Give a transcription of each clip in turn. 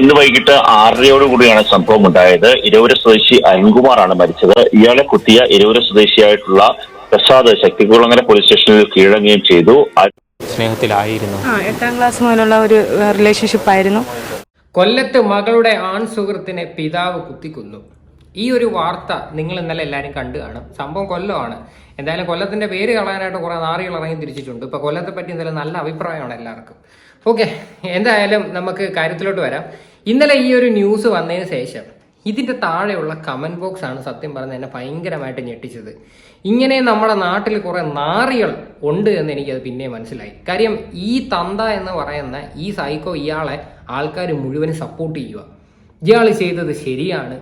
ഇന്ന് വൈകിട്ട് ആറരയോട് കൂടിയാണ് സംഭവം ഉണ്ടായത്. ഇരവൂര സ്വദേശി അരുൺകുമാറാണ് മരിച്ചത്. ഇയാളെ കുത്തിയ ഇരവൂര സ്വദേശിയായിട്ടുള്ള പ്രസാദ് ശക്തികുളങ്ങര പോലീസ് സ്റ്റേഷനിൽ കീഴടങ്ങുകയും ചെയ്തു. സ്നേഹത്തിലായിരുന്നു. ആ എട്ടാം ക്ലാസ് മുതലുള്ള ഒരു റിലേഷൻഷിപ്പ് ആയിരുന്നു. കൊല്ലത്ത് മകളുടെ ആൺ സുഹൃത്തിനെ പിതാവ് കുത്തിക്കൊന്നു. ഈ ഒരു വാർത്ത നിങ്ങൾ ഇന്നലെ എല്ലാവരും കണ്ടു കാണും. സംഭവം കൊല്ലമാണ് എന്തായാലും കൊല്ലത്തിന്റെ പേര് കളയാനായിട്ട് കുറെ നാറികൾ ഇറങ്ങി തിരിച്ചിട്ടുണ്ട്. ഇപ്പൊ കൊല്ലത്തെ പറ്റി എന്തായാലും നല്ല അഭിപ്രായമാണ് എല്ലാവർക്കും. ഓക്കെ എന്തായാലും നമുക്ക് കാര്യത്തിലോട്ട് വരാം. ഇന്നലെ ഈ ഒരു ന്യൂസ് വന്നതിന് ശേഷം ഇതിന്റെ താഴെയുള്ള കമന്റ് ബോക്സ് ആണ് സത്യം പറഞ്ഞ എന്നെ ഭയങ്കരമായിട്ട് ഞെട്ടിച്ചത്. ഇങ്ങനെ നമ്മുടെ നാട്ടിൽ കുറേ നാറികൾ ഉണ്ട് എന്ന് എനിക്കത് പിന്നെ മനസ്സിലായി. കാര്യം ഈ തന്ത എന്ന് പറയുന്ന ഈ സൈക്കോ ഇയാളെ ആൾക്കാർ മുഴുവൻ സപ്പോർട്ട് ചെയ്യുക ഇയാൾ ചെയ്തത് ശരിയാണ്.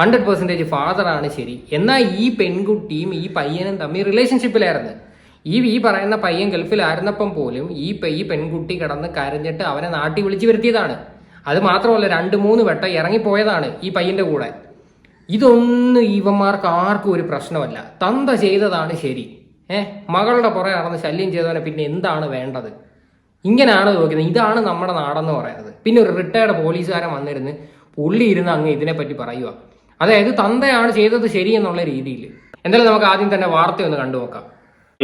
ഹൺഡ്രഡ് പെർസെന്റേജ് ഫാദറാണ് ശരി. എന്നാൽ ഈ പെൺകുട്ടിയും ഈ പയ്യനും തമ്മിൽ റിലേഷൻഷിപ്പിലായിരുന്നു ഈ ഈ പറയുന്ന പയ്യൻ ഗൾഫിലായിരുന്നപ്പം പോലും ഈ പെൺകുട്ടി കിടന്ന് കരഞ്ഞിട്ട് അവനെ നാട്ടിൽ വിളിച്ചു വരുത്തിയതാണ്. അത് മാത്രമല്ല രണ്ട് മൂന്ന് വട്ടം ഇറങ്ങിപ്പോയതാണ് ഈ പയ്യന്റെ കൂടെ. ഇതൊന്നും ഇവന്മാർക്ക് ആർക്കും ഒരു പ്രശ്നമല്ല. തന്ത ചെയ്തതാണ് ശരി. ഏഹ് മകളുടെ പുറകെ നടന്ന് ശല്യം ചെയ്തവനെ പിന്നെ എന്താണ് വേണ്ടത്? ഇങ്ങനെയാണ് നോക്കുന്നത്. ഇതാണ് നമ്മുടെ നാടെന്ന് പറയുന്നത്. പിന്നെ ഒരു റിട്ടയർഡ് പോലീസുകാരൻ വന്നിരുന്ന് പുള്ളി ഇരുന്ന് അങ്ങ് ഇതിനെപ്പറ്റി പറയുക അതായത് തന്തയാണ് ചെയ്തത് ശരി എന്നുള്ള രീതിയിൽ. എന്തായാലും നമുക്ക് ആദ്യം തന്നെ വാർത്ത ഒന്ന് കണ്ടു നോക്കാം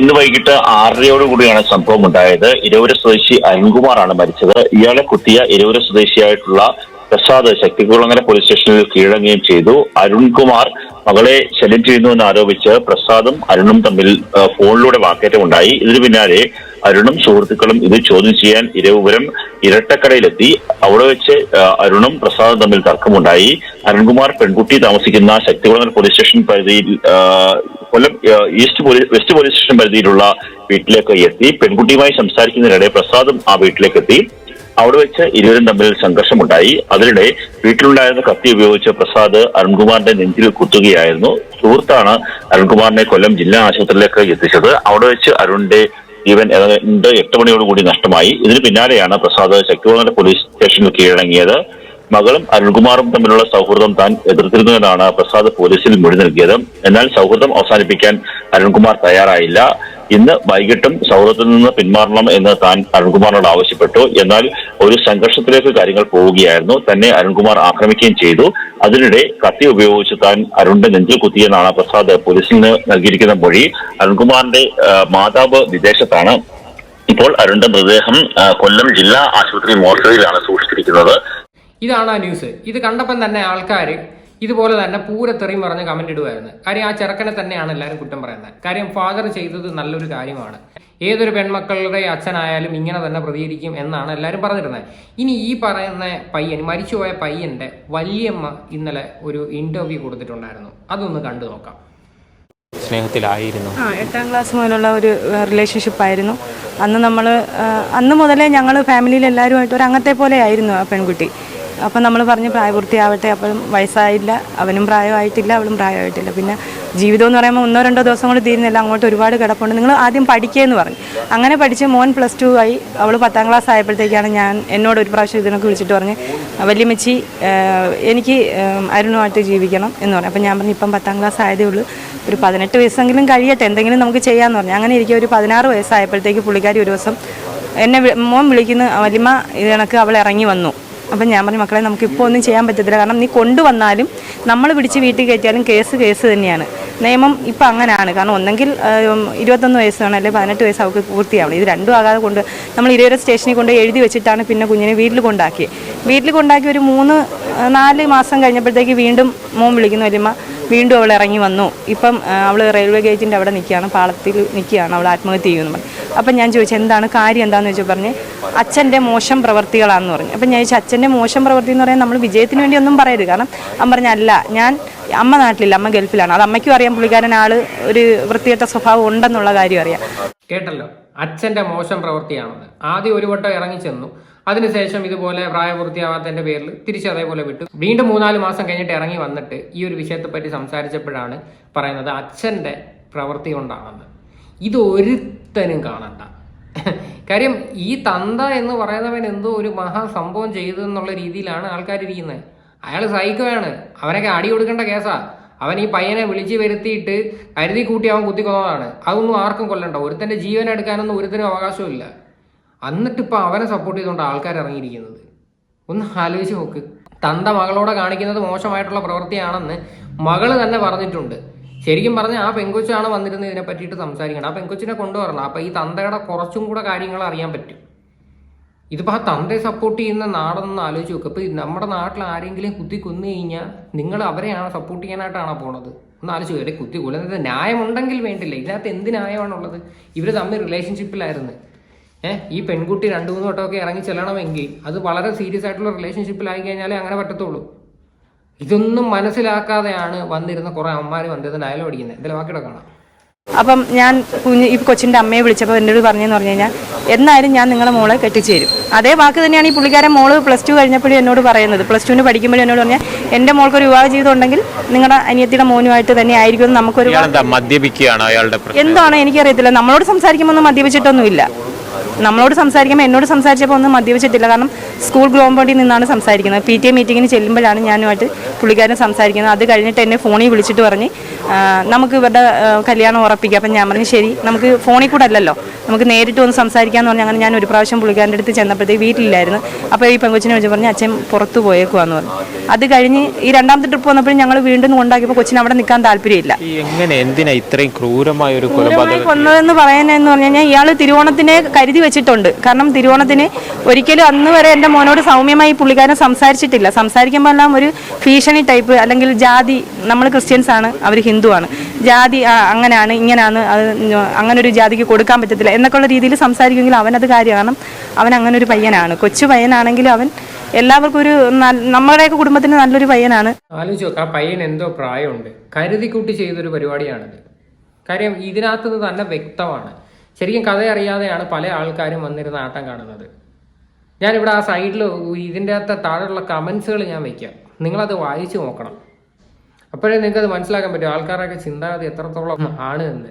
ഇന്ന് വൈകിട്ട് ആറരയോട് കൂടിയാണ് സംഭവം ഉണ്ടായത്. ഇരവൂര് സ്വദേശി അരുൺകുമാറാണ് മരിച്ചത്. ഇയാളെ കുത്തിയ ഇരവൂര് സ്വദേശിയായിട്ടുള്ള പ്രസാദ് ശക്തികുളങ്ങര പോലീസ് സ്റ്റേഷനിൽ കീഴടങ്ങുകയും ചെയ്തു. അരുൺകുമാർ മകളെ ശല്യം ചെയ്യുന്നുവെന്ന് ആരോപിച്ച് പ്രസാദും അരുണും തമ്മിൽ ഫോണിലൂടെ വാക്കേറ്റമുണ്ടായി. ഇതിനു പിന്നാലെ അരുണും സുഹൃത്തുക്കളും ഇത് ചോദ്യം ചെയ്യാൻ ഇരവുപുരം ഇരട്ടക്കടയിലെത്തി അവിടെ വെച്ച് അരുണും പ്രസാദും തമ്മിൽ തർക്കമുണ്ടായി. അരുൺകുമാർ പെൺകുട്ടി താമസിക്കുന്ന ശക്തികുളങ്ങര പോലീസ് സ്റ്റേഷൻ പരിധിയിൽ Kollam east police west police station പരിധിയിലുള്ള വീട്ടിലേക്ക് എത്തി. പെൺകുട്ടിയുമായി സംസാരിക്കുന്നതിനിടെ പ്രസാദും ആ വീട്ടിലേക്ക് എത്തി. അവിടെ വെച്ച് ഇരുവരും തമ്മിൽ സംഘർഷമുണ്ടായി. അതിനിടെ വീട്ടിലുണ്ടായിരുന്ന കത്തി ഉപയോഗിച്ച് പ്രസാദ് അരുൺകുമാറിന്റെ നെഞ്ചിൽ കുത്തുകയായിരുന്നു. സുഹൃത്താണ് അരുൺകുമാറിനെ കൊല്ലം ജില്ലാ ആശുപത്രിയിലേക്ക് എത്തിച്ചത്. അവിടെ വെച്ച് അരുണിന്റെ ജീവൻ ഏതാണ്ട് എട്ട് മണിയോടുകൂടി നഷ്ടമായി. ഇതിന് പിന്നാലെയാണ് പ്രസാദ് ശക്തികുളങ്ങര പോലീസ് സ്റ്റേഷനിൽ കീഴടങ്ങിയത്. മകളും അരുൺകുമാറും തമ്മിലുള്ള സൗഹൃദം താൻ എതിർത്തിരുന്നുവെന്നാണ് പ്രസാദ് പോലീസിൽ മൊഴി നൽകിയത്. എന്നാൽ സൗഹൃദം അവസാനിപ്പിക്കാൻ അരുൺകുമാർ തയ്യാറായില്ല. ഇന്ന് വൈകിട്ടും സൗഹൃദത്തിൽ നിന്ന് പിന്മാറണം എന്ന് താൻ അരുൺകുമാറിനോട് ആവശ്യപ്പെട്ടു. എന്നാൽ ഒരു സംഘർഷത്തിലേക്ക് കാര്യങ്ങൾ പോവുകയായിരുന്നു. തന്നെ അരുൺകുമാർ ആക്രമിക്കുകയും ചെയ്തു. അതിനിടെ കത്തി ഉപയോഗിച്ച് താൻ അരുണിന്റെ നെഞ്ചിൽ കുത്തിയെന്നാണ് പ്രസാദ് പോലീസിന് നൽകിയിരിക്കുന്ന മൊഴി. അരുൺകുമാറിന്റെ മാതാവ് വിദേശത്താണ്. ഇപ്പോൾ അരുണിന്റെ മൃതദേഹം കൊല്ലം ജില്ലാ ആശുപത്രി മോർച്ചറിയിലാണ് സൂക്ഷിച്ചിരിക്കുന്നത്. ഇതാണ് ആ ന്യൂസ്. ഇത് കണ്ടപ്പം തന്നെ ആൾക്കാർ ഇതുപോലെ തന്നെ പൂരത്തെറിയും പറഞ്ഞ് കമന്റ് ഇടുവായിരുന്നു. കാര്യം ആ ചെറുക്കനെ തന്നെയാണ് എല്ലാവരും കുറ്റം പറയുന്നത്. കാര്യം ഫാദർ ചെയ്തത് നല്ലൊരു കാര്യമാണ്. ഏതൊരു പെൺമക്കളുടെ അച്ഛനായാലും ഇങ്ങനെ തന്നെ പ്രതികരിക്കും എന്നാണ് എല്ലാവരും പറഞ്ഞിരുന്നത്. ഇനി ഈ പറയുന്ന പയ്യൻ മരിച്ചുപോയ പയ്യന്റെ വല്യമ്മ ഇന്നലെ ഒരു ഇന്റർവ്യൂ കൊടുത്തിട്ടുണ്ടായിരുന്നു. അതൊന്ന് കണ്ടു നോക്കാം. സ്നേഹത്തിലായിരുന്നു. ആ എട്ടാം ക്ലാസ് മുതലുള്ള ഒരു റിലേഷൻഷിപ്പ് ആയിരുന്നു. അന്ന് നമ്മൾ അന്ന് മുതലേ ഞങ്ങൾ ഫാമിലിയിൽ എല്ലാവരുമായിട്ട് ഒരു അംഗത്തെ പോലെ ആയിരുന്നു ആ പെൺകുട്ടി. അപ്പം നമ്മൾ പറഞ്ഞ് പ്രായപൂർത്തിയാവട്ടെ അപ്പം വയസ്സായില്ല അവനും പ്രായമായിട്ടില്ല അവളും പ്രായമായിട്ടില്ല. പിന്നെ ജീവിതം എന്ന് പറയുമ്പോൾ ഒന്നോ രണ്ടോ ദിവസം കൊണ്ട് തീരുന്നില്ല അങ്ങോട്ട് ഒരുപാട് കിടപ്പുണ്ട്. നിങ്ങൾ ആദ്യം പഠിക്കുകയെന്ന് പറഞ്ഞു. അങ്ങനെ പഠിച്ച് മോൻ പ്ലസ് ടു ആയി അവൾ പത്താം ക്ലാസ് ആയപ്പോഴത്തേക്കാണ് ഞാൻ എന്നോട് ഒരു പ്രാവശ്യം ഇതിനൊക്കെ വിളിച്ചിട്ട് പറഞ്ഞ് വല്യമ്മച്ചി എനിക്ക് അരുണുമായിട്ട് ജീവിക്കണം എന്ന് പറഞ്ഞു. അപ്പം ഞാൻ പറഞ്ഞു ഇപ്പം പത്താം ക്ലാസ് ആയതേ ഉള്ളൂ. ഒരു പതിനെട്ട് വയസ്സെങ്കിലും കഴിയട്ടെ എന്തെങ്കിലും നമുക്ക് ചെയ്യാമെന്ന് പറഞ്ഞു. അങ്ങനെ ഇരിക്കുക ഒരു പതിനാറ് വയസ്സായപ്പോഴത്തേക്ക് പുള്ളിക്കാരി ഒരു ദിവസം എന്നെ മോൻ വിളിക്കുന്ന വലിമ ഇത് അവൾ ഇറങ്ങി വന്നു. അപ്പം ഞാൻ പറഞ്ഞു മക്കളെ നമുക്ക് ഇപ്പോൾ ഒന്നും ചെയ്യാൻ പറ്റത്തില്ല. കാരണം നീ കൊണ്ടുവന്നാലും നമ്മൾ പിടിച്ച് വീട്ടിൽ കയറ്റിയാലും കേസ് കേസ് തന്നെയാണ്. നിയമം ഇപ്പം അങ്ങനെയാണ് കാരണം ഒന്നെങ്കിൽ ഇരുപത്തൊന്ന് വയസ്സാണ് അല്ലെങ്കിൽ പതിനെട്ട് വയസ്സ് അവൾക്ക് പൂർത്തിയാവണം. ഇത് രണ്ടും ആകാതെ കൊണ്ട് നമ്മൾ ഇരുവരെ സ്റ്റേഷനിൽ കൊണ്ട് എഴുതി വെച്ചിട്ടാണ് പിന്നെ കുഞ്ഞിനെ വീട്ടിൽ കൊണ്ടാക്കിയത് വീട്ടിൽ കൊണ്ടാക്കി ഒരു മൂന്ന് നാല് മാസം കഴിഞ്ഞപ്പോഴത്തേക്ക് വീണ്ടും മോൻ വിളിക്കുന്നു വലിയമ്മ വീണ്ടും അവൾ ഇറങ്ങി വന്നു. ഇപ്പം അവൾ റെയിൽവേ ഗേറ്റിന്റെ അവിടെ നിൽക്കുകയാണ് പാളത്തിൽ നിൽക്കുകയാണ് അവൾ ആത്മഹത്യ ചെയ്യുമെന്ന് പറഞ്ഞു. അപ്പം ഞാൻ ചോദിച്ചു എന്താണ് കാര്യം? എന്താണെന്ന് ചോദിച്ചു? പറഞ്ഞ് അച്ഛന്റെ മോശം പ്രവർത്തികളാണെന്ന് പറഞ്ഞു. അപ്പം ഞാൻ ചോദിച്ചു അച്ഛന്റെ മോശം പ്രവൃത്തി എന്ന് പറയാൻ നമ്മൾ വിജയത്തിന് വേണ്ടി ഒന്നും പറയരുത്. കാരണം അമ്മ പറഞ്ഞ അല്ല ഞാൻ അമ്മ നാട്ടിലില്ല അമ്മ ഗൾഫിലാണ്. അത് അമ്മയ്ക്കും അറിയാം പുള്ളിക്കാരൻ ആൾ ഒരു വൃത്തികെട്ട സ്വഭാവം ഉണ്ടെന്നുള്ള കാര്യം അറിയാം. കേട്ടല്ലോ. അച്ഛന്റെ മോശം പ്രവൃത്തിയാണെന്ന്. ആദ്യം ഒരു വട്ടം ഇറങ്ങി ചെന്നു അതിനുശേഷം ഇതുപോലെ പ്രായപൂർത്തിയാവാത്തതിന്റെ പേരിൽ തിരിച്ച് അതേപോലെ വിട്ടു. വീണ്ടും മൂന്നാൽ മാസം കഴിഞ്ഞിട്ട് ഇറങ്ങി വന്നിട്ട് ഈ ഒരു വിഷയത്തെ പറ്റി സംസാരിച്ചപ്പോഴാണ് പറയുന്നത് അച്ഛന്റെ പ്രവൃത്തി കൊണ്ടാണെന്ന്. ഇത് ഒരുത്തനും കാണണ്ട. കാര്യം ഈ തന്ത എന്ന് പറയുന്നവൻ എന്തോ ഒരു മഹാസംഭവം ചെയ്തു എന്നുള്ള രീതിയിലാണ് ആൾക്കാർ ഇരിക്കുന്നത്. അയാൾ സൈക്കോയാണ് അവനൊക്കെ അടി കൊടുക്കേണ്ട കേസാ. അവൻ ഈ പയ്യനെ വിളിച്ചു വരുത്തിയിട്ട് കരുതി കൂട്ടി അവൻ കുത്തിക്കൊന്നതാണ്. അതൊന്നും ആർക്കും കൊല്ലണ്ട. ഒരുത്തന്റെ ജീവൻ എടുക്കാനൊന്നും ഒരുത്തനും അവകാശമില്ല എന്നിട്ട് ഇപ്പൊ അവനെ സപ്പോർട്ട് ചെയ്തുകൊണ്ട് ആൾക്കാർ ഇറങ്ങിയിരിക്കുന്നത്. ഒന്ന് ആലോചിച്ച് നോക്ക്. തന്ത മകളോടെ കാണിക്കുന്നത് മോശമായിട്ടുള്ള പ്രവൃത്തിയാണെന്ന് മകൾ തന്നെ പറഞ്ഞിട്ടുണ്ട്. ശരിക്കും പറഞ്ഞാൽ ആ പെങ്കൊച്ചാണ് വന്നിരുന്നത് ഇതിനെ പറ്റിയിട്ട് സംസാരിക്കണം. ആ പെങ്കൊച്ചിനെ കൊണ്ടുവരണം. അപ്പൊ ഈ തന്തയുടെ കുറച്ചും കൂടെ കാര്യങ്ങൾ അറിയാൻ പറ്റും. ഇതിപ്പോ ആ തന്തയെ സപ്പോർട്ട് ചെയ്യുന്ന നാടെന്ന് ആലോചിച്ച് നോക്കുക ഇപ്പൊ നമ്മുടെ നാട്ടിൽ ആരെങ്കിലും കുത്തി കൊന്നു കഴിഞ്ഞാൽ നിങ്ങൾ അവരെയാണ് സപ്പോർട്ട് ചെയ്യാനായിട്ടാണോ പോണത്? ഒന്ന് ആലോചിച്ച് കുത്തി കൊല്ലുന്നത് ന്യായമുണ്ടെങ്കിൽ വേണ്ടില്ല. ഇതിനകത്ത് എന്ത് ന്യായമാണുള്ളത്? ഇവർ തമ്മിൽ റിലേഷൻഷിപ്പിലായിരുന്നു ഏഹ് ഈ പെൺകുട്ടി രണ്ടു മൂന്ന് വട്ടമൊക്കെ ഇറങ്ങി ചെല്ലണമെങ്കിൽ അത് വളരെ സീരിയസ് ആയിട്ടുള്ള റിലേഷൻഷിപ്പിലായി കഴിഞ്ഞാലേ അങ്ങനെ പറ്റത്തുള്ളൂ. ഇതൊന്നും മനസ്സിലാക്കാതെയാണ് വന്നിരുന്ന കുറെ അമ്മമാർ വന്നിരുന്ന ഡയലോഗ് അടിക്കുന്നത് എന്തെങ്കിലും ബാക്കിയുടെ കാണാം. അപ്പം ഞാൻ കുഞ്ഞ് ഈ കൊച്ചിന്റെ അമ്മയെ വിളിച്ചപ്പോൾ എന്നോട് പറഞ്ഞതെന്ന് പറഞ്ഞു കഴിഞ്ഞാൽ എന്നായാലും ഞാൻ നിങ്ങളെ മോളെ കെട്ടിച്ചു തരും. അതേ വാക്ക് തന്നെയാണ് ഈ പുള്ളിക്കാരൻ മോൾ പ്ലസ് ടു കഴിഞ്ഞപ്പോഴും എന്നോട് പറയുന്നത്. പ്ലസ് ടുവിന് പഠിക്കുമ്പോഴും എന്നോട് പറഞ്ഞാൽ എന്റെ മോൾക്കൊരു വിവാഹ ജീവിതം ഉണ്ടെങ്കിൽ നിങ്ങളുടെ അനിയത്തിയുടെ മോനുമായിട്ട് തന്നെ ആയിരിക്കും നമുക്കൊരു മദ്യപിക്കുകയാണ് അയാളുടെ പ്രശ്നം? എന്താണോ? എനിക്കറിയത്തില്ല. നമ്മളോട് സംസാരിക്കുമ്പോൾ ഒന്നും മദ്യപിച്ചിട്ടൊന്നുമില്ല. നമ്മളോട് സംസാരിക്കുമ്പോൾ എന്നോട് സംസാരിച്ചപ്പോൾ ഒന്നും മദ്യപിച്ചിട്ടില്ല. കാരണം സ്കൂൾ ഗ്രോമ്പോണ്ടിൽ നിന്നാണ് സംസാരിക്കുന്നത്. പി ടി എ മീറ്റിങ്ങിന് ചെല്ലുമ്പോഴാണ് ഞാനുമായിട്ട് പുള്ളിക്കാരൻ സംസാരിക്കുന്നത്. അത് കഴിഞ്ഞിട്ട് എന്നെ ഫോണിൽ വിളിച്ചിട്ട് പറഞ്ഞ് നമുക്ക് ഇവരുടെ കല്യാണം ഉറപ്പിക്കാം. അപ്പം ഞാൻ പറഞ്ഞു ശരി നമുക്ക് ഫോണിൽ കൂടെ അല്ലല്ലോ. നമുക്ക് നേരിട്ട് ഒന്ന് സംസാരിക്കാമെന്ന് പറഞ്ഞ് അങ്ങനെ ഞാൻ ഒരു പ്രാവശ്യം പുള്ളിക്കാരന്റെ അടുത്ത് ചെന്നപ്പോഴത്തേക്ക് വീട്ടിലില്ലായിരുന്നു. അപ്പോൾ ഈ പെങ്കൊച്ചിനെ വിളിച്ച് പറഞ്ഞ് അച്ഛൻ പുറത്ത് പോയേക്കുവാന്ന് പറഞ്ഞു. അത് കഴിഞ്ഞ് ഈ രണ്ടാമത്തെ ട്രിപ്പ് വന്നപ്പോഴും ഞങ്ങൾ വീണ്ടും കൊണ്ടാക്കിയപ്പോൾ കൊച്ചിന് അവിടെ നിൽക്കാൻ താല്പര്യമില്ല. എങ്ങനെ എന്തിനാ ഇത്രയും ക്രൂരമായ ഒരു കൊലപാതകം? കൊന്നതെന്ന് പറയാനെന്ന് പറഞ്ഞു കഴിഞ്ഞാൽ ഇയാൾ തിരുവോണത്തിനെ കരുതി വെച്ചിട്ടുണ്ട്. കാരണം തിരുവോണത്തിന് ഒരിക്കലും അന്ന് വരെ എന്റെ മോനോട് സൗമ്യമായി പുള്ളിക്കാരൻ സംസാരിച്ചിട്ടില്ല. സംസാരിക്കുമ്പോൾ എല്ലാം ഒരു ഭീഷണി ടൈപ്പ് അല്ലെങ്കിൽ ജാതി നമ്മൾ ക്രിസ്ത്യൻസ് ആണ് അവർ ഹിന്ദുവാണ് ജാതി അങ്ങനെയാണ് ഇങ്ങനെയാണ് അത് അങ്ങനെ ഒരു ജാതിക്ക് കൊടുക്കാൻ പറ്റത്തില്ല എന്നൊക്കെയുള്ള രീതിയിൽ സംസാരിക്കുമെങ്കിൽ അവനത് കാര്യമാണ്. അവൻ അങ്ങനെ ഒരു പയ്യനാണ്. കൊച്ചു പയ്യനാണെങ്കിലും അവൻ എല്ലാവർക്കും ഒരു നമ്മുടെയൊക്കെ കുടുംബത്തിന് നല്ലൊരു പയ്യനാണ്. ആ പയ്യൻ എന്തോ പ്രായമുണ്ട്. കരുതിക്കുട്ടി ചെയ്തൊരു പരിപാടിയാണിത്. കാര്യം ഇതിനകത്ത് തന്നെ വ്യക്തമാണ്. ശരിക്കും കഥ അറിയാതെയാണ് പല ആൾക്കാരും വന്നിരുന്ന ആട്ടം കാണുന്നത്. ഞാനിവിടെ ആ സൈഡിൽ ഇതിന്റെ അകത്ത് താഴെയുള്ള കമൻസുകൾ ഞാൻ വയ്ക്കാം. നിങ്ങളത് വായിച്ചു നോക്കണം. അപ്പോഴേ നിങ്ങൾക്ക് അത് മനസ്സിലാക്കാൻ പറ്റും. ആൾക്കാരൊക്കെ ചിന്താഗതി എത്രത്തോളം ആണ് എന്ന്.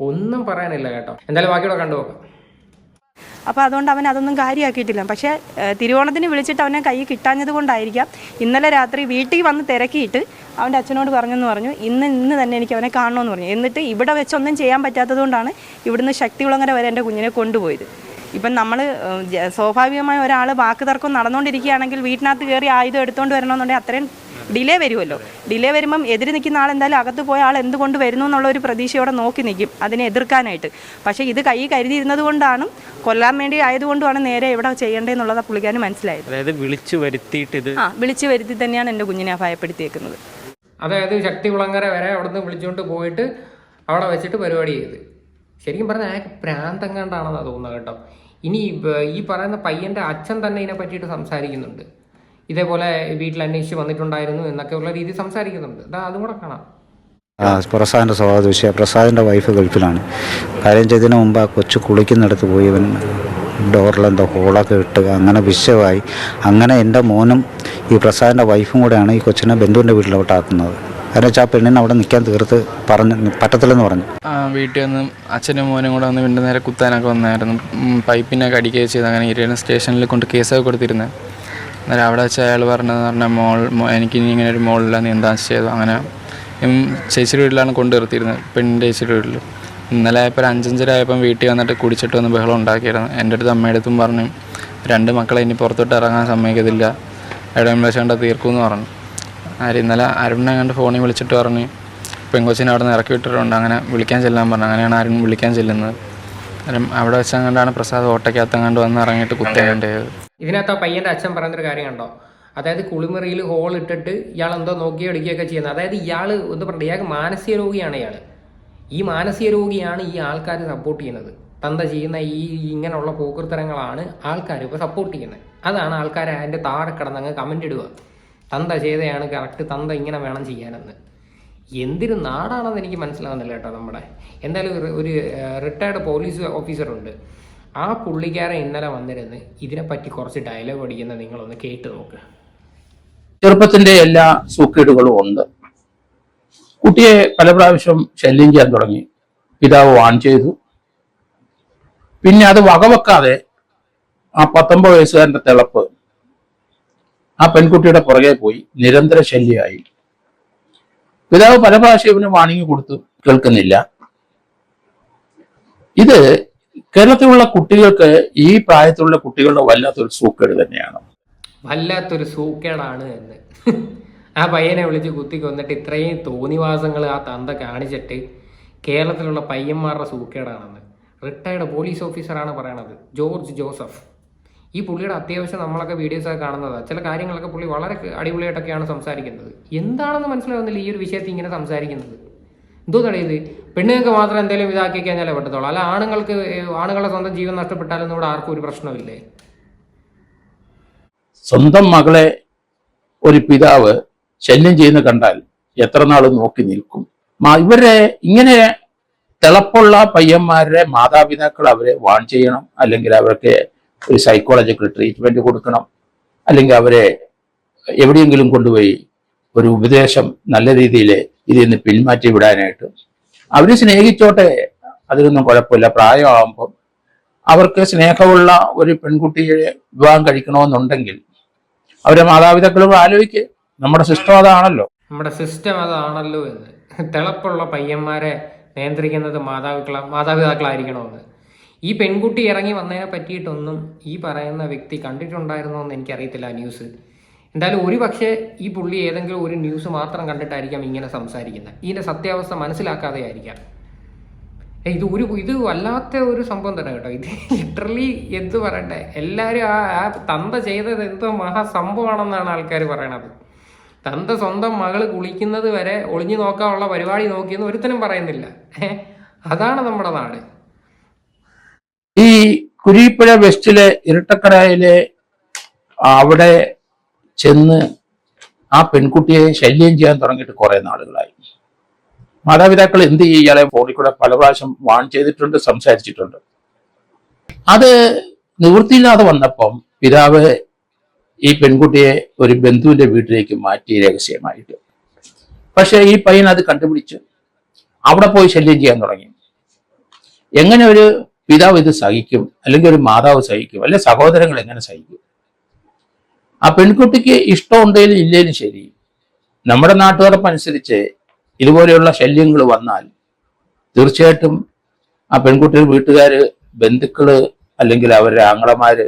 ഒന്നും പറയാനില്ല കേട്ടോ. എന്തായാലും ബാക്കിയോടെ കണ്ടു നോക്കാം അപ്പോൾ അതുകൊണ്ട് അവൻ അതൊന്നും കാര്യമാക്കിയിട്ടില്ല പക്ഷേ തിരുവോണത്തിന് വിളിച്ചിട്ട് അവനെ കൈ കിട്ടാഞ്ഞത് കൊണ്ടായിരിക്കാം. ഇന്നലെ രാത്രി വീട്ടിൽ വന്ന് തിരക്കിയിട്ട് അവന്റെ അച്ഛനോട് പറഞ്ഞെന്ന് പറഞ്ഞു ഇന്ന് ഇന്ന് തന്നെ എനിക്ക് അവനെ കാണണമെന്ന് പറഞ്ഞു. എന്നിട്ട് ഇവിടെ വെച്ചൊന്നും ചെയ്യാൻ പറ്റാത്തത് കൊണ്ടാണ് ഇവിടുന്ന് ശക്തികുളങ്ങര വരെ എന്റെ കുഞ്ഞിനെ കൊണ്ടുപോയത്. ഇപ്പം നമ്മൾ സ്വാഭാവികമായ ഒരാൾ വാക്ക് തർക്കം നടന്നുകൊണ്ടിരിക്കുകയാണെങ്കിൽ വീട്ടിനകത്ത് കയറി ആയുധം എടുത്തുകൊണ്ട് വരണമെന്നുണ്ടെങ്കിൽ അത്രയും ഡിലേ വരുമല്ലോ. ഡിലേ വരുമ്പം എതിര് നിൽക്കുന്ന ആൾ എന്തായാലും അകത്ത് പോയ ആൾ എന്തുകൊണ്ട് വരുന്നു എന്നുള്ള ഒരു പ്രതീക്ഷയോടെ നോക്കി നിൽക്കും അതിനെ എതിർക്കാനായിട്ട്. പക്ഷേ ഇത് കൈ കരുതിയിരുന്നത് കൊണ്ടാണ് കൊല്ലാൻ വേണ്ടി ആയതുകൊണ്ടാണ് നേരെ എവിടെ ചെയ്യേണ്ടതെന്നുള്ളത് പുള്ളിക്കാരന് മനസ്സിലായത്. അതായത് വിളിച്ചു വരുത്തിയിട്ട് ഇത് ആ വിളിച്ചു വരുത്തി തന്നെയാണ് എന്റെ കുഞ്ഞിനെ ഭയപ്പെടുത്തിയേക്കുന്നത് അതായത് ശക്തി കുളങ്ങര വരെ അവിടുന്ന് വിളിച്ചുകൊണ്ട് പോയിട്ട് അവിടെ വെച്ചിട്ട് പരിപാടി ചെയ്ത്. ശരിക്കും പറഞ്ഞാൽ അയാൾക്ക് പ്രാന്തങ്ങാണ്ടാണെന്നാണ് തോന്നുന്നത് കേട്ടോ. ഇനി ഈ പറയുന്ന പയ്യന്റെ അച്ഛൻ തന്നെ ഇതിനെ പറ്റിയിട്ട് സംസാരിക്കുന്നുണ്ട്. ഇതേപോലെ വീട്ടിൽ അന്വേഷിച്ച് വന്നിട്ടുണ്ടായിരുന്നു എന്നൊക്കെയുള്ള രീതി സംസാരിക്കുന്നുണ്ട്. ഇതാ അതും കൂടെ കാണാം. പ്രസാദിന്റെ സ്വഭാവ വിഷയം പ്രസാദിന്റെ വൈഫ് ഗൾഫിലാണ്. കാര്യം ചെയ്തതിന് മുമ്പ് ആ കൊച്ചു കുളിക്കുന്നിടത്ത് പോയി ഇവൻ ഡോറിലെന്തോ ഹോളൊക്കെ ഇട്ട് അങ്ങനെ വിഷയമായി. അങ്ങനെ എന്റെ മോനും ഈ പ്രസാദിന്റെ വൈഫും കൂടെയാണ് ഈ കൊച്ചിനെ ബന്ധുവിന്റെ വീട്ടിലോട്ട് ആക്കുന്നത് കാരണം വെച്ചാൽ ആ പെണ്ണിനെ അവിടെ നിൽക്കാൻ തീർത്ത് പറഞ്ഞ് പറ്റത്തില്ലെന്ന് പറഞ്ഞു. വീട്ടിൽ വന്ന് അച്ഛനും മോനും കൂടെ വന്ന് വീണ്ടും നേരെ കുത്താനൊക്കെ വന്നായിരുന്നു. പൈപ്പിനെ അടിക്കുകയും ചെയ്ത്. അങ്ങനെ ഇരിക്കുന്ന സ്റ്റേഷനിൽ കൊണ്ട് കേസൊക്കെ കൊടുത്തിരുന്നത് അന്നേരം അവിടെ വെച്ച് അയാൾ പറഞ്ഞതെന്ന് പറഞ്ഞാൽ മോൾ എനിക്ക് ഇനി ഇങ്ങനെ ഒരു മോളില്ല നീ എന്താ ചെയ്തു അങ്ങനെ ചേച്ചിയുടെ വീട്ടിലാണ് കൊണ്ടു നിർത്തിയിരുന്നത് പെണ്ണിന്റെ ചേച്ചിയുടെ വീട്ടിൽ ഇന്നലെ ആയപ്പോൾ ഒരു അഞ്ചഞ്ചര വീട്ടിൽ വന്നിട്ട് കുടിച്ചിട്ട് വന്ന് ബഹളം ഉണ്ടാക്കിയിരുന്നു. എന്റെ അടുത്ത് അമ്മയുടെ അടുത്തും പറഞ്ഞു രണ്ട് മക്കളെ ഇനി പുറത്തോട്ട് ഇറങ്ങാൻ സമ്മതിക്കത്തില്ല. എവിടെയും വിളിച്ചുകൊണ്ട് തീർക്കുമെന്ന് പറഞ്ഞു. ആര് ഇന്നലെ അരുണിനെ കണ്ട് ഫോണിൽ വിളിച്ചിട്ട് പറഞ്ഞ് പെങ്കൊച്ചിനെ അവിടെ നിന്ന് ഇറക്കി വിട്ടിട്ടുണ്ട് അങ്ങനെ വിളിക്കാൻ ചെല്ലാൻ പറഞ്ഞു. അങ്ങനെയാണ് അരുൺ വിളിക്കാൻ ചെല്ലുന്നത്. കാരണം അവിടെ വെച്ചങ്ങാണ്ടാണ് പ്രസാദ് ഓട്ടയ്ക്കകത്തങ്ങാണ്ട് വന്ന് ഇറങ്ങിയിട്ട് കുത്തേണ്ടത് ഇതിനകത്ത് ആ പയ്യന്റെ അച്ഛൻ പറയുന്നൊരു കാര്യം കണ്ടോ അതായത് കുളിമുറിയിൽ ഹോൾ ഇട്ടിട്ട് ഇയാൾ എന്തോ നോക്കി അടിക്കുകയൊക്കെ ചെയ്യുന്നത്. അതായത് ഇയാൾ എന്ന് പറഞ്ഞാൽ ഇയാൾക്ക് മാനസിക രോഗിയാണ് ഇയാൾ ഈ മാനസിക രോഗിയാണ് ഈ ആൾക്കാർ സപ്പോർട്ട് ചെയ്യുന്നത്. തന്ത ചെയ്യുന്ന ഈ ഇങ്ങനെയുള്ള പോക്കൃത്തരങ്ങളാണ് ആൾക്കാർ ഇപ്പോൾ സപ്പോർട്ട് ചെയ്യുന്നത്. അതാണ് ആൾക്കാർ അതിന്റെ താഴെ കിടന്നങ്ങ് കമന്റ് ഇടുക. തന്ത ചെയ്തയാണ് കറക്റ്റ് തന്ത ഇങ്ങനെ വേണം ചെയ്യാനെന്ന്. എന്തൊരു നാടാണെന്ന് എനിക്ക് മനസ്സിലാവുന്നില്ല കേട്ടോ നമ്മുടെ. എന്തായാലും ഒരു- റിട്ടയർഡ് പോലീസ് ഓഫീസറുണ്ട് ആ പുള്ളിക്കാരൻ ഇന്നലെ വന്നിരുന്ന് ഇതിനെപ്പറ്റി കുറച്ച് ഡയലോഗ് അടിക്കുന്ന നിങ്ങളൊന്ന് കേട്ട് നോക്ക്. ചെറുപ്പത്തിന്റെ എല്ലാ സൂക്കേടുകളും ഉണ്ട്. കുട്ടിയെ പല പ്രാവശ്യം ശല്യം ചെയ്യാൻ തുടങ്ങി. പിതാവ് വാൺ ചെയ്തു. പിന്നെ അത് വകവെക്കാതെ ആ പത്തൊമ്പത് വയസ്സുകാരന്റെ തിളപ്പ് ആ പെൺകുട്ടിയുടെ പുറകെ പോയി നിരന്തര ശല്യമായി. പിതാവ് പല പ്രാവശ്യം ഇവന് വാണിംഗ് കൊടുത്തു കേൾക്കുന്നില്ല. ഇത് കേരളത്തിലുള്ള കുട്ടികൾക്ക് ഈ പ്രായത്തിലുള്ള കുട്ടികളുടെ വല്ലാത്തൊരു സൂക്കേട് തന്നെയാണ്. വല്ലാത്തൊരു സൂക്കേടാണ് എന്ന്. ആ പയ്യനെ വിളിച്ച് കുത്തി കൊന്നിട്ട് ഇത്രയും തോന്നിവാസങ്ങൾ ആ തന്ത കാണിച്ചിട്ട് കേരളത്തിലുള്ള പയ്യന്മാരുടെ സൂക്കേടാണെന്ന്. റിട്ടയർഡ് പോലീസ് ഓഫീസറാണ് പറയണത് ജോർജ് ജോസഫ്. ഈ പുള്ളിയുടെ അത്യാവശ്യം നമ്മളൊക്കെ വീഡിയോസൊക്കെ കാണുന്നതാണ് ചില കാര്യങ്ങളൊക്കെ പുള്ളി വളരെ അടിപൊളിയായിട്ടൊക്കെയാണ് സംസാരിക്കുന്നത്. എന്താണെന്ന് മനസ്സിലാവുന്നില്ല ഈ ഒരു വിഷയത്തിൽ ഇങ്ങനെ സംസാരിക്കുന്നത്. എന്തോ തടയത് പെണ്ണുങ്ങൾക്ക് മാത്രം എന്തെങ്കിലും ഇതാക്കി കഴിഞ്ഞാലേ പറ്റത്തുള്ളൂ. അല്ല ആണുങ്ങൾക്ക് ആണുങ്ങളുടെ സ്വന്തം ജീവൻ നഷ്ടപ്പെട്ടാലും ഇവിടെ ആർക്കും ഒരു പ്രശ്നമില്ലേ സ്വന്തം മകളെ ഒരു പിതാവ് ശല്യം ചെയ്യുന്ന കണ്ടാൽ എത്ര നാൾ നോക്കി നിൽക്കും? ഇവരെ ഇങ്ങനെ തിളപ്പുള്ള പയ്യന്മാരുടെ മാതാപിതാക്കൾ അവരെ വാൺ ചെയ്യണം അല്ലെങ്കിൽ അവർക്ക് ഒരു സൈക്കോളജിക്കൽ ട്രീറ്റ്മെന്റ് കൊടുക്കണം. അല്ലെങ്കിൽ അവരെ എവിടെയെങ്കിലും കൊണ്ടുപോയി ഒരു ഉപദേശം നല്ല രീതിയിൽ ഇതിൽ നിന്ന് പിന്മാറ്റി വിടാനായിട്ട് അവർ സ്നേഹിച്ചോട്ടെ. അതിനൊന്നും കുഴപ്പമില്ല. പ്രായമാകുമ്പം അവർക്ക് സ്നേഹമുള്ള ഒരു പെൺകുട്ടിയെ വിവാഹം കഴിക്കണമെന്നുണ്ടെങ്കിൽ അവരെ മാതാപിതാക്കളും ആലോചിക്കുക നമ്മുടെ സിസ്റ്റം അതാണല്ലോ. നമ്മുടെ സിസ്റ്റം അതാണല്ലോ എന്ന്. തിളപ്പുള്ള പയ്യന്മാരെ നിയന്ത്രിക്കുന്നത് മാതാപിതാക്കളാ മാതാപിതാക്കളായിരിക്കണമെന്ന്. ഈ പെൺകുട്ടി ഇറങ്ങി വന്നതിനെ പറ്റിയിട്ടൊന്നും ഈ പറയുന്ന വ്യക്തി കണ്ടിട്ടുണ്ടായിരുന്നോ എന്ന് എനിക്കറിയത്തില്ല ന്യൂസ്. എന്തായാലും ഒരു പക്ഷേ ഈ പുള്ളി ഏതെങ്കിലും ഒരു ന്യൂസ് മാത്രം കണ്ടിട്ടായിരിക്കാം ഇങ്ങനെ സംസാരിക്കുന്നത്. ഇതിന്റെ സത്യാവസ്ഥ മനസ്സിലാക്കാതെ ആയിരിക്കാം. ഇത് ഒരു ഇത് വല്ലാത്ത ഒരു സംഭവം തന്നെ കേട്ടോ. ഇത് ലിറ്ററലി എന്ത് പറയണ്ടേ? എല്ലാവരും ആ ആ തന്ത ചെയ്തത് എന്തോ മഹാസംഭവമാണെന്നാണ് ആൾക്കാർ പറയണത്. തന്ത സ്വന്തം മകൾ കുളിക്കുന്നത് വരെ ഒളിഞ്ഞു നോക്കാനുള്ള പരിപാടി നോക്കിയെന്ന് ഒരുത്തനും പറയുന്നില്ല. അതാണ് നമ്മുടെ നാട്. ഈ കുരിപ്പുഴ വെസ്റ്റിലെ ഇരട്ടക്കടയിലെ അവിടെ ചെന്ന് ആ പെൺകുട്ടിയെ ശല്യം ചെയ്യാൻ തുടങ്ങിയിട്ട് കുറെ നാളുകളായി. മാതാപിതാക്കൾ എന്ത് ഇയാളെ ഫോണിൽ കൂടെ പല പ്രാവശ്യം വാൺ ചെയ്തിട്ടുണ്ട് സംസാരിച്ചിട്ടുണ്ട്. അത് നിവൃത്തിയില്ലാതെ വന്നപ്പം പിതാവ് ഈ പെൺകുട്ടിയെ ഒരു ബന്ധുവിന്റെ വീട്ടിലേക്ക് മാറ്റി രഹസ്യമായിട്ട്. പക്ഷെ ഈ പയ്യൻ അത് കണ്ടുപിടിച്ച് അവിടെ പോയി ശല്യം ചെയ്യാൻ തുടങ്ങി. എങ്ങനെ ഒരു പിതാവ് ഇത് സഹിക്കും അല്ലെങ്കിൽ ഒരു മാതാവ് സഹിക്കും അല്ലെ സഹോദരങ്ങൾ എങ്ങനെ സഹിക്കും? ആ പെൺകുട്ടിക്ക് ഇഷ്ടമുണ്ടെങ്കിലും ഇല്ലേലും ശരി. നമ്മുടെ നാട്ടുകാർപ്പനുസരിച്ച് ഇതുപോലെയുള്ള ശല്യങ്ങൾ വന്നാൽ തീർച്ചയായിട്ടും ആ പെൺകുട്ടിയുടെ വീട്ടുകാര് ബന്ധുക്കൾ അല്ലെങ്കിൽ അവരുടെ ആങ്ങളമാര്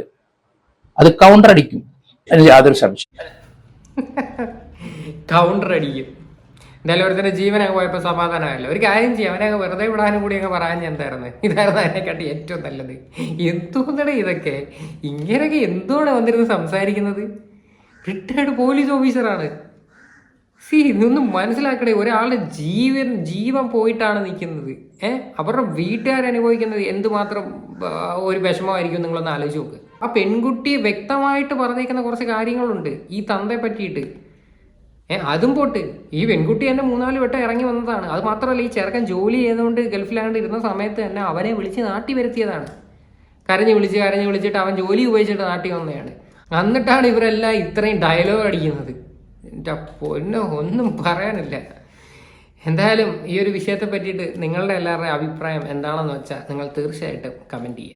അത് കൗണ്ടർ അടിക്കും. അതിന് യാതൊരു സംശയം കൗണ്ടർ അടിക്കും. എന്തായാലും ഒരുത്തന്റെ ജീവൻ അങ്ങ് പോയപ്പോൾ സമാധാനമല്ല ഒരു കാര്യം ചെയ്യാം അവനെ വെറുതെ വിടാനും കൂടി അങ്ങ് പറയാൻ എന്തായിരുന്നു ഇതായിരുന്നു അതിനെക്കാട്ടി ഏറ്റവും നല്ലത്. എന്തോന്നടേ ഇതൊക്കെ? ഇങ്ങനെയൊക്കെ എന്തോടെ വന്നിരുന്ന് സംസാരിക്കുന്നത്? റിട്ടയർഡ് പോലീസ് ഓഫീസറാണ്. സി ഇതൊന്നും മനസ്സിലാക്കണേ ഒരാളുടെ ജീവൻ ജീവൻ പോയിട്ടാണ് നിൽക്കുന്നത്. ഏ? അവരുടെ വീട്ടുകാർ അനുഭവിക്കുന്നത് എന്തുമാത്രം ഒരു വിഷമമായിരിക്കും നിങ്ങളൊന്ന് ആലോചിച്ച് നോക്ക്. ആ പെൺകുട്ടിയെ വ്യക്തമായിട്ട് പറഞ്ഞേക്കുന്ന കുറച്ച് കാര്യങ്ങളുണ്ട് ഈ തന്തയെ പറ്റിയിട്ട്. ഏ അതും പോട്ട്. ഈ പെൺകുട്ടി തന്നെ മൂന്നാൽ വട്ടം ഇറങ്ങി വന്നതാണ്. അത് മാത്രമല്ല ഈ ചെറുക്കൻ ജോലി ചെയ്തുകൊണ്ട് ഗൾഫിലാണ്ട് ഇരുന്ന സമയത്ത് തന്നെ അവനെ വിളിച്ച് നാട്ടി വരുത്തിയതാണ്. കരഞ്ഞ് വിളിച്ച് കരഞ്ഞ് വിളിച്ചിട്ട് അവൻ ജോലി ഉപയോഗിച്ചിട്ട് നാട്ടി വന്നതാണ് എന്നിട്ടാണ് ഇവരെല്ലാം ഇത്രയും ഡയലോഗ് അടിക്കുന്നത്. എന്റെ പൊന്നോ ഒന്നും പറയാനില്ല. എന്തായാലും ഈ ഒരു വിഷയത്തെ പറ്റിയിട്ട് നിങ്ങളുടെ എല്ലാവരുടെയും അഭിപ്രായം എന്താണെന്ന് വെച്ചാൽ നിങ്ങൾ തീർച്ചയായിട്ടും കമന്റ് ചെയ്യുക.